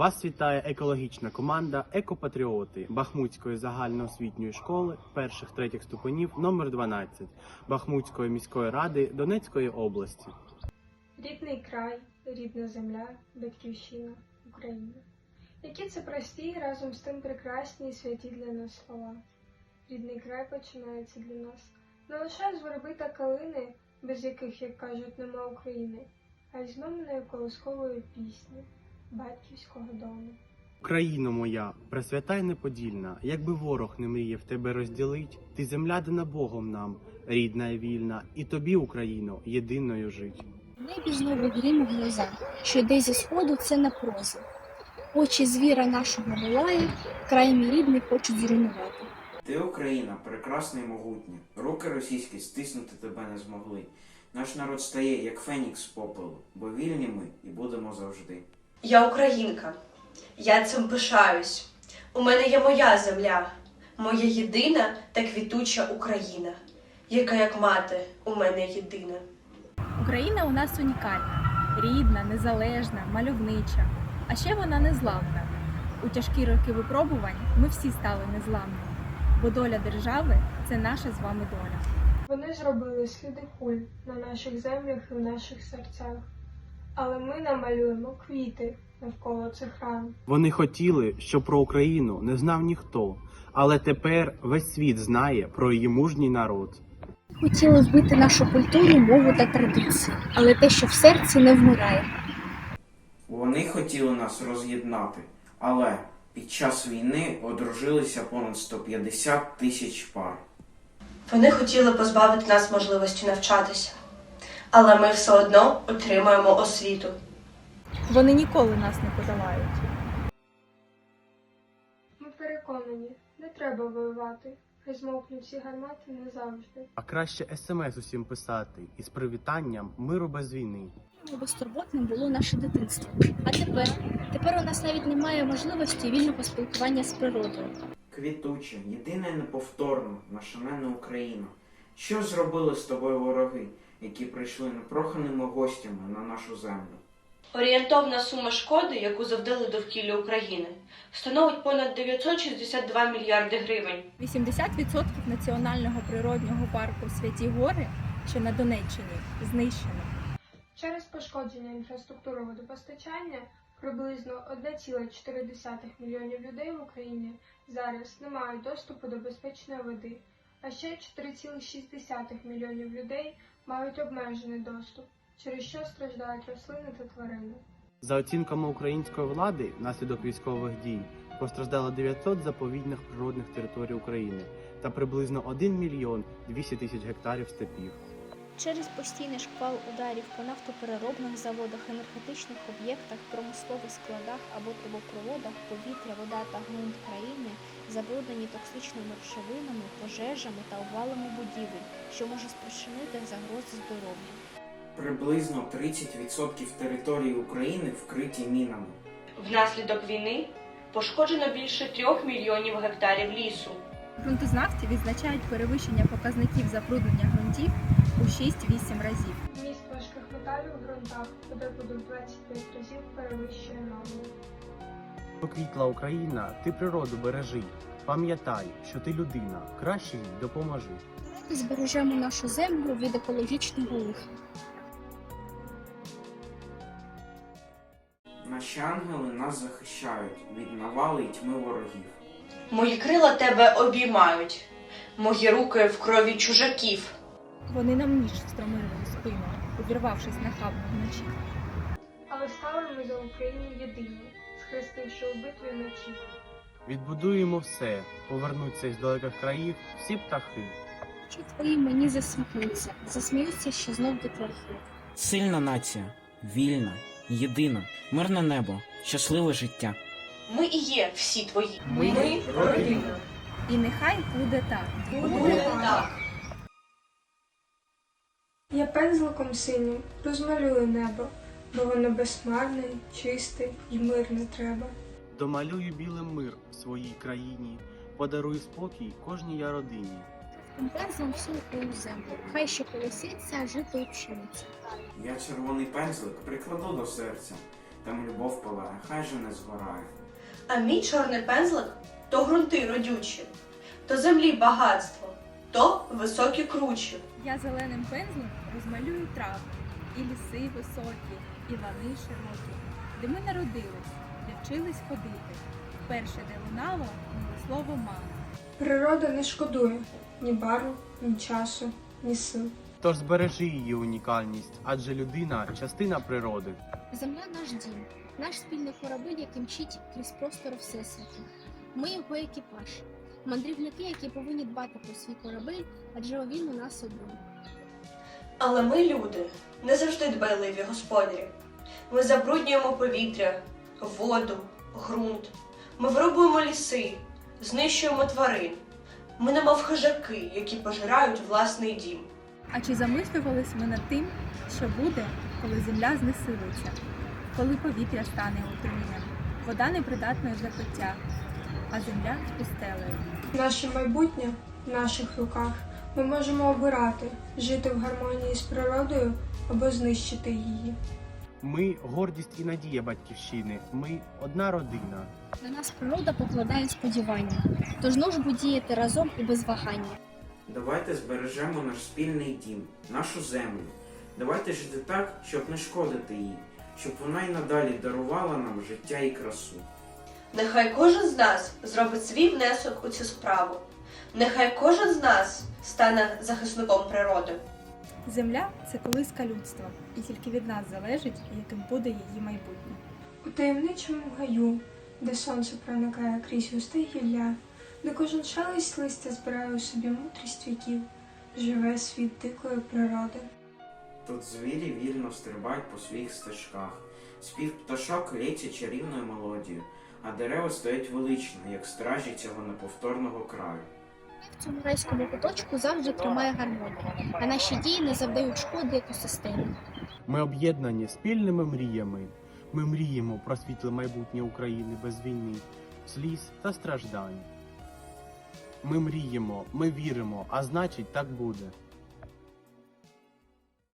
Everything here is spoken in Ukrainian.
Вас вітає екологічна команда Екопатріоти Бахмутської загальноосвітньої школи перших третіх ступенів номер 12 Бахмутської міської ради Донецької області. Рідний край, рідна земля, батьківщина, Україна. Які це прості разом з тим прекрасні і святі для нас слова. Рідний край починається для нас не лише з верби та калини, без яких, як кажуть, нема України, а й з колоскової пісні, батьківського дому. Україно моя, пресвята й неподільна, якби ворог не мріяв тебе розділить, ти земля дана Богом нам, рідна і вільна, і тобі, Україно, єдиною жить. Небі знову грім гроза, що йде зі сходу, це не проза. Очі звіра нашого волають, край мій рідний хочуть зруйнувати. Ти Україна, прекрасна і могутня. Руки російські стиснути тебе не змогли. Наш народ стає, як фенікс з попелу, бо вільні ми і будемо завжди. Я українка, я цим пишаюсь. У мене є моя земля, моя єдина та квітуча Україна, яка як мати у мене єдина. Україна у нас унікальна, рідна, незалежна, мальовнича. А ще вона незламна. У тяжкі роки випробувань ми всі стали незламними, бо доля держави це наша з вами доля. Вони зробили сліди куль на наших землях і в наших серцях. Але ми намалюємо квіти навколо цих ран. Вони хотіли, щоб про Україну не знав ніхто, але тепер весь світ знає про її мужній народ. Хотіли вбити нашу культуру, мову та традиції, але те, що в серці не вмирає. Вони хотіли нас роз'єднати, але під час війни одружилися понад 150 тисяч пар. Вони хотіли позбавити нас можливості навчатися, але ми все одно отримаємо освіту. Вони ніколи нас не подолають. Ми переконані, не треба воювати. Хай змовкнуть ці гармати назавжди. А краще смс усім писати із привітанням миру без війни. Безтурботним було наше дитинство. А тепер? Тепер у нас навіть немає можливості вільного спілкування з природою. Квітуча, єдина і неповторна, наша ненна Україна. Що зробили з тобою вороги, які прийшли непроханими гостями на нашу землю? Орієнтовна сума шкоди, яку завдали довкіллю України, становить понад 962 мільярди гривень. 80% національного природнього парку Святі Гори, що на Донеччині, знищено. Через пошкодження інфраструктури водопостачання приблизно 1,4 мільйонів людей в Україні зараз не мають доступу до безпечної води, а ще 4,6 мільйонів людей мають обмежений доступ, через що страждають рослини та тварини. За оцінками української влади, внаслідок військових дій постраждало 900 заповідних природних територій України та приблизно 1 мільйон 200 тисяч гектарів степів. Через постійний шквал ударів по нафтопереробних заводах, енергетичних об'єктах, промислових складах або трубопроводах, повітря, вода та ґрунт країни забруднені токсичними речовинами, пожежами та обвалами будівель, що може спричинити загрози здоров'ю. Приблизно 30% території України вкриті мінами. Внаслідок війни пошкоджено більше трьох мільйонів гектарів лісу. Ґрунтознавці відзначають перевищення показників забруднення ґрунтів у 6-8 разів. Вміст важких металів у ґрунтах подекуди в 25 разів перевищує норму. Поквітла Україна, ти природу бережи. Пам'ятай, що ти людина, краще їй допоможи. Збережемо нашу землю від екологічного лиха. Наші ангели нас захищають від навали й тьми ворогів. Мої крила тебе обіймають, мої руки в крові чужаків. Вони нам ніч встромили у спину, увірвавшись нахабно вночі. Але стали ми за Україну єдині, схрестивши у битві мечі. Відбудуємо все, повернуться із далеких країв всі птахи. Чи твої мені засміються, засміються, що знов дітлахи. Сильна нація, вільна, єдина, мирне небо, щасливе життя. Ми і є всі твої. Ми родина. І нехай буде так. Буде так. Я пензликом синім розмалюю небо, бо воно безмарне, чисте і мирне треба. Домалюю білим мир в своїй країні, подарую спокій кожній я родині. Пензлом всю землю, хай ще колоситься жито і пшениця. Я червоний пензлик прикладу до серця. там любов палає, хай же не згорає. А мій чорний пензлик то ґрунти родючі, то землі багатство, то високі кручі. Я зеленим пензлем розмалюю трави, і ліси високі, і лани широкі, де ми народились, де вчились ходити. Перше, де лунало, миле слово мама. Природа не шкодує ні барв, ні часу, ні сил. Тож збережи її унікальність, адже людина частина природи. Земля наш дім, наш спільний корабель, який мчить крізь простор Всесвіту. Ми його екіпаж, мандрівники, які повинні дбати про свій корабель, адже він у нас один. Але ми, люди, не завжди дбайливі господарі. Ми забруднюємо повітря, воду, ґрунт. Ми вирубуємо ліси, знищуємо тварин. Ми немов хижаки, які пожирають власний дім. А чи замислювались ми над тим, що буде, коли земля знесилиться, коли повітря стане отруєнням, вода непридатною для пиття, а земля пустелею? Наше майбутнє в наших руках. Ми можемо обирати жити в гармонії з природою або знищити її. Ми гордість і надія батьківщини. Ми одна родина. На нас природа покладає сподівання, тож нужбу діяти разом і без вагання. Давайте збережемо наш спільний дім, нашу землю. Давайте жити так, щоб не шкодити їй, щоб вона й надалі дарувала нам життя і красу. Нехай кожен з нас зробить свій внесок у цю справу. Нехай кожен з нас стане захисником природи. Земля це колиска людства, і тільки від нас залежить, яким буде її майбутнє. У таємничому гаю, де сонце проникає крізь густе гілля, де кожен шелест листя збирає у собі мудрість віків, живе світ дикої природи. Тут звірі вільно стрибають по своїх стежках. Спів пташок лється чарівною мелодією, а дерева стоять велично, як стражі цього неповторного краю. В цьому райському куточку завжди тримає гармонію, а наші дії не завдають шкоди екосистемі. Ми об'єднані спільними мріями. Ми мріємо про світле майбутнє України без війни, сліз та страждань. Ми мріємо, ми віримо, а значить так буде.